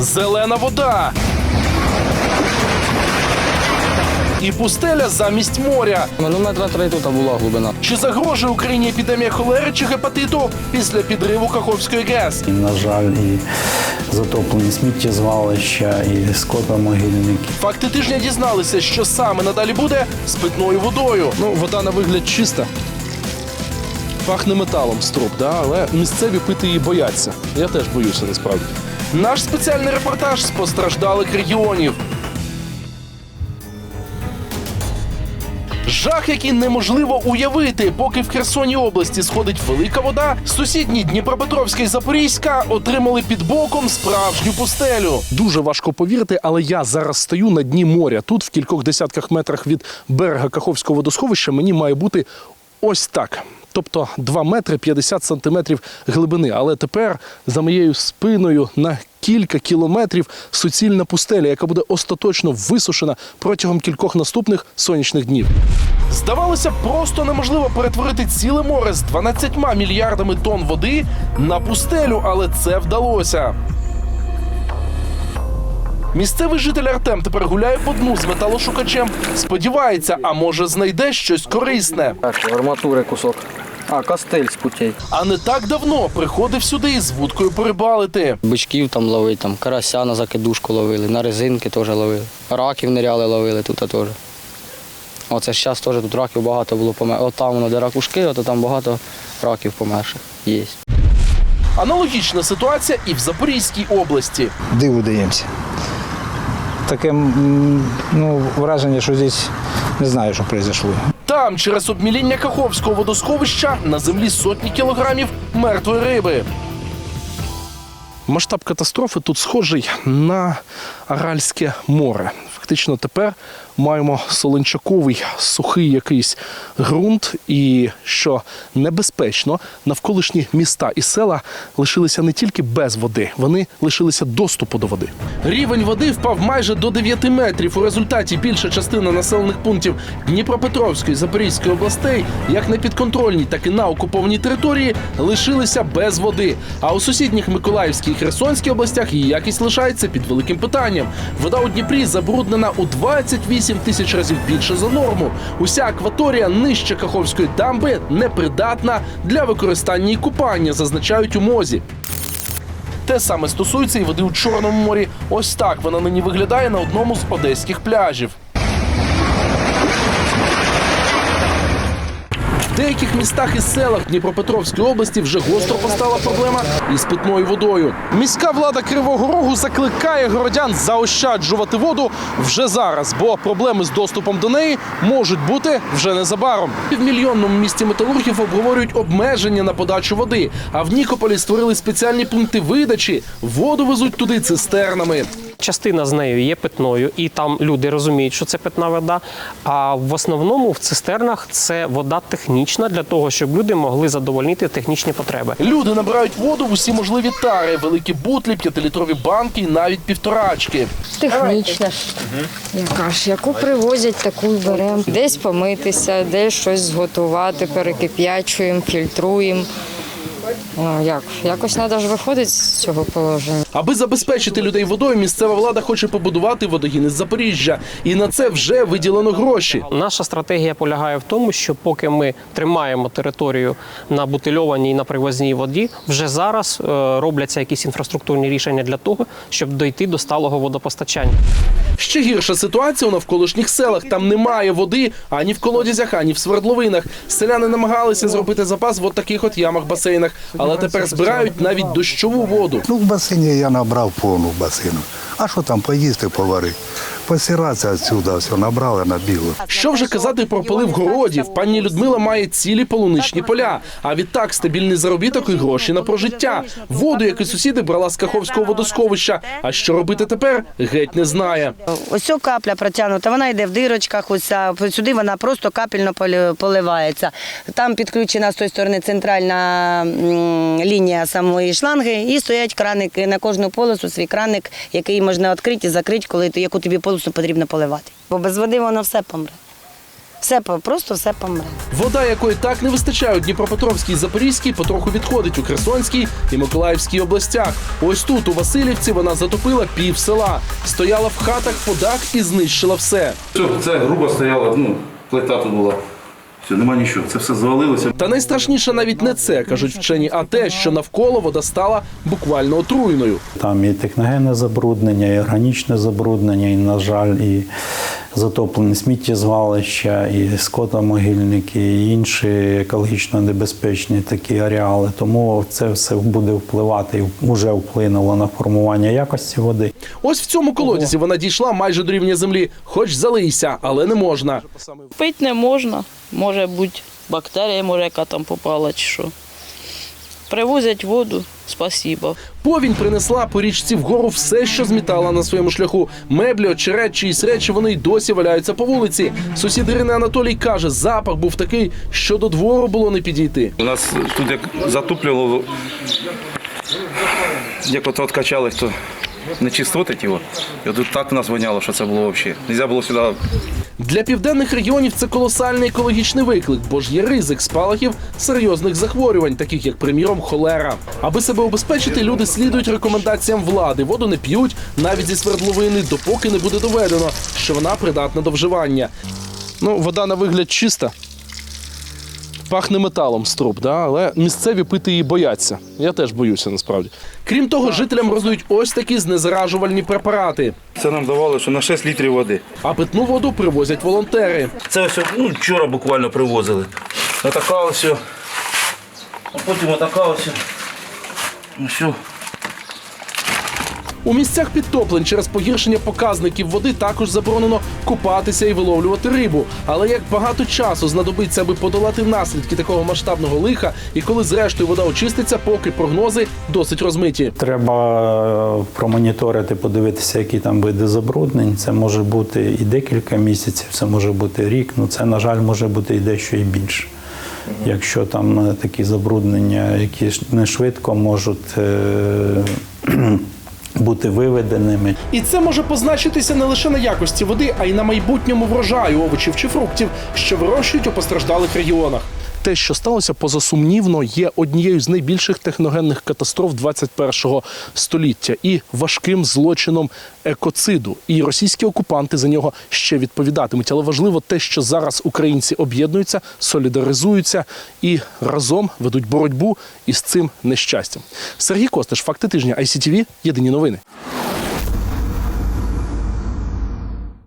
зелена вода. І пустеля замість моря. Ну, метра три тут була глибина. Чи загрожує Україні епідемія холери чи гепатиту після підриву Каховської ГЕС? І, на жаль, і затоплені сміттєзвалища, і скотомогильники. Факти тижня дізналися, що саме надалі буде з питною водою. Ну, вода на вигляд чиста. Пахне металом строп, да? але місцеві пити її бояться. Я теж боюся насправді. Наш спеціальний репортаж з постраждалих регіонів. Жах, який неможливо уявити, поки в Херсоній області сходить велика вода, сусідні Дніпропетровська і Запорізька отримали під боком справжню пустелю. Дуже важко повірити, але я зараз стою на дні моря. Тут, в кількох десятках метрах від берега Каховського водосховища, мені має бути ось так. Тобто 2 метри 50 сантиметрів глибини. Але тепер за моєю спиною на кілька кілометрів суцільна пустеля, яка буде остаточно висушена протягом кількох наступних сонячних днів. Здавалося, просто неможливо перетворити ціле море з 12 мільярдами тонн води на пустелю, але це вдалося. Місцевий житель Артем тепер гуляє по дну з металошукачем. Сподівається, а може знайде щось корисне. Так, арматури кусок. А, кастель з путей. А не так давно приходив сюди із вудкою порибалити. Бичків там ловить, там карася на закидушку ловили, на резинки теж ловили. Раків ниряли ловили тут теж. Оце ж зараз теж тут раків багато було помер. От там воно де ракушки, от там багато раків померших є. Аналогічна ситуація і в Запорізькій області. диву даємося. Таке ну, враження, що здесь не знаю, що произошло. Там, через обміління Каховського водосховища, на землі сотні кілограмів мертвої риби. Масштаб катастрофи тут схожий на Аральське море. Фактично тепер маємо солончаковий сухий якийсь ґрунт, і що небезпечно, навколишні міста і села лишилися не тільки без води, вони лишилися доступу до води. Рівень води впав майже до 9 метрів. У результаті більша частина населених пунктів Дніпропетровської Запорізької областей, як на підконтрольній, так і на окупованій території, лишилися без води. А у сусідніх Миколаївській і Херсонській областях її якість лишається під великим питанням. Вода у Дніпрі забруднена у 28 тисяч разів більше за норму. Уся акваторія нижче Каховської дамби непридатна для використання і купання, зазначають у мозі. Те саме стосується і води у Чорному морі. Ось так вона нині виглядає на одному з одеських пляжів. Деяких містах і селах Дніпропетровської області вже гостро постала проблема із питною водою. Міська влада Кривого Рогу закликає городян заощаджувати воду вже зараз, бо проблеми з доступом до неї можуть бути вже незабаром. В мільйонному місті металургів обговорюють обмеження на подачу води. А в Нікополі створили спеціальні пункти видачі. Воду везуть туди цистернами. Частина з нею є питною, і там люди розуміють, що це питна вода. А в основному в цистернах це вода технічна для того, щоб люди могли задовольнити технічні потреби. Люди набирають воду в усі можливі тари, великі бутлі, п'ятилітрові банки і навіть півторачки. Технічна ж. Яка ж, яку привозять, таку й беремо. Десь помитися, десь щось зготувати, перекип'ячуємо, фільтруємо. Ну, як? Якось треба ж виходити з цього положення. Аби забезпечити людей водою, місцева влада хоче побудувати водогін із Запоріжжя, і на це вже виділено гроші. Наша стратегія полягає в тому, що поки ми тримаємо територію на бутильованій і на привозній воді, вже зараз е, робляться якісь інфраструктурні рішення для того, щоб дойти до сталого водопостачання. Ще гірша ситуація у навколишніх селах. Там немає води ані в колодязях, ані в свердловинах. Селяни намагалися зробити запас в от таких от ямах басейнах, але тепер збирають навіть дощову воду. Ну, в басейні я набрав повну басину. А що там поїсти, поварити? Посиратися відсюди, все набрали, набігли. Що вже казати про полив городів? Пані Людмила має цілі полуничні поля. А відтак стабільний заробіток і гроші на прожиття. Воду, як і сусіди, брала з Каховського водосховища. А що робити тепер? Геть не знає. Ось ця капля протягнута, вона йде в дирочках, ось сюди вона просто капельно поливається. Там підключена з тої сторони центральна лінія самої шланги і стоять краники на кожну полосу, свій краник, який можна відкрити і закрити, коли ти- яку тобі полосу потрібно поливати. Бо без води воно все помре. Все по- просто все помре. Вода, якої так не вистачає у Дніпропетровській і Запорізькій, потроху відходить у Херсонській і Миколаївській областях. Ось тут, у Васильівці, вона затопила пів села, стояла в хатах по дах і знищила все. Все, це грубо стояла, ну, плита тут була. Все, нема нічого. Це все завалилося. Та найстрашніше навіть не це, кажуть вчені, а те, що навколо вода стала буквально отруйною. Там і техногенне забруднення, і органічне забруднення, і, на жаль, і затоплені сміттєзвалища, і скотомогильники, і інші екологічно небезпечні такі ареали. Тому це все буде впливати і вже вплинуло на формування якості води. Ось в цьому колодязі вона дійшла майже до рівня землі, хоч залийся, але не можна. Пити не можна. Може бути бактерія, може, яка там попала чи що. Привозять воду, спасіба. Повінь принесла по річці вгору все, що змітала на своєму шляху. Меблі, очерет, чиїсь речі, вони й досі валяються по вулиці. Сусід Ірини Анатолій каже, запах був такий, що до двору було не підійти. У нас тут як затуплювало, як от откачали, то нечистоти ті. от. І тут так нас воняло, що це було взагалі. Нельзя було сюди Для південних регіонів це колосальний екологічний виклик, бо ж є ризик спалахів серйозних захворювань, таких як, приміром, холера. Аби себе убезпечити, люди слідують рекомендаціям влади. Воду не п'ють навіть зі свердловини, допоки не буде доведено, що вона придатна до вживання. Ну, вода на вигляд чиста. Пахне металом струп, да? але місцеві пити її бояться. Я теж боюся насправді. Крім того, жителям роздають ось такі знезаражувальні препарати. Це нам давало, що на 6 літрів води. А питну воду привозять волонтери. Це ось ну, вчора буквально привозили. Отака ось. А потім отака ось. Ну що? У місцях підтоплень через погіршення показників води також заборонено купатися і виловлювати рибу. Але як багато часу знадобиться, аби подолати наслідки такого масштабного лиха, і коли зрештою вода очиститься, поки прогнози досить розмиті. Треба е, промоніторити, подивитися, які там види забруднень. Це може бути і декілька місяців, це може бути рік. Ну це, на жаль, може бути і дещо і більше. Якщо там е, такі забруднення, які ж не швидко можуть е, бути виведеними. І це може позначитися не лише на якості води, а й на майбутньому врожаю овочів чи фруктів, що вирощують у постраждалих регіонах. Те, що сталося позасумнівно, є однією з найбільших техногенних катастроф 21-го століття і важким злочином екоциду. І російські окупанти за нього ще відповідатимуть. Але важливо те, що зараз українці об'єднуються, солідаризуються і разом ведуть боротьбу із цим нещастям. Сергій Костиш, факти тижня ICTV, Єдині новини.